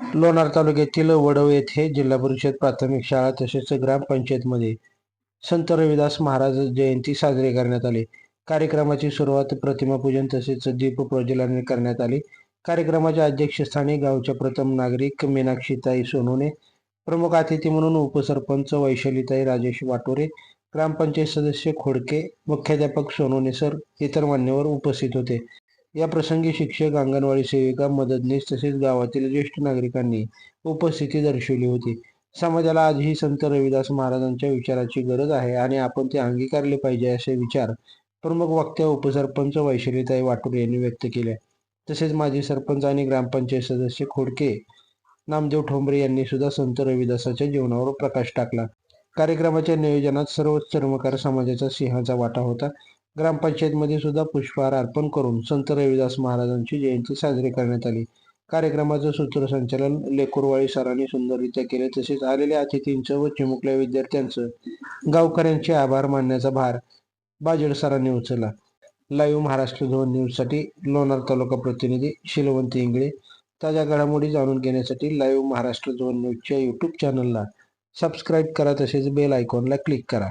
लोणार तालुक्यातील वडव येथे जिल्हा परिषद प्राथमिक शाळा तसेच ग्रामपंचायतमध्ये संत रविदास महाराज जयंती साजरी करण्यात आली. कार्यक्रमाची सुरुवात प्रतिमा पूजन तसेच दीप प्रज्वलन करण्यात आली. कार्यक्रमाच्या अध्यक्षस्थानी गावच्या प्रथम नागरिक मीनाक्षीताई सोनूने प्रमुख अतिथी म्हणून उपसरपंच वैशालीताई राजेश वाटोरे ग्रामपंचायत सदस्य खोडके मुख्याध्यापक सोनूने सर इतर मान्यवर उपस्थित होते. या प्रसंगी शिक्षक अंगणवाडी सेविका मदतनीस तसेच गावातील ज्येष्ठ नागरिकांनी उपस्थिती दर्शवली होती. समाजाला आजही संत रविदास महाराजांच्या विचाराची गरज आहे आणि आपण ते अंगीकारले पाहिजे असे विचार प्रमुख वक्त्या उपसरपंच वैशालीताई वाटूर यांनी व्यक्त केले. तसेच माजी सरपंच आणि ग्रामपंचायत सदस्य खोडके नामदेव ठोंबरे यांनी सुद्धा संत रविदासाच्या जीवनावर प्रकाश टाकला. कार्यक्रमाच्या नियोजनात सर्व चर्मकार समाजाचा सिंहाचा वाटा होता. ग्रामपंचायतमध्ये सुद्धा पुष्पहार अर्पण करून संत रविदास महाराजांची जयंती साजरी करण्यात आली. कार्यक्रमाचं सूत्रसंचालन लेकुरवाळी सरांनी सुंदररित्या केले तसेच आलेल्या अतिथींचं व चिमुकल्या विद्यार्थ्यांचं गावकऱ्यांचे आभार मानण्याचा भार बाजेड सरांनी उचलला. लाईव्ह महाराष्ट्र झोन न्यूजसाठी लोणार तालुका प्रतिनिधी शिलवंती इंगळे ताज्या घडामोडी जाणून घेण्यासाठी लाईव्ह महाराष्ट्र झोन न्यूजच्या यूट्यूब चॅनलला सबस्क्राईब करा तसेच बेल आयकॉनला क्लिक करा.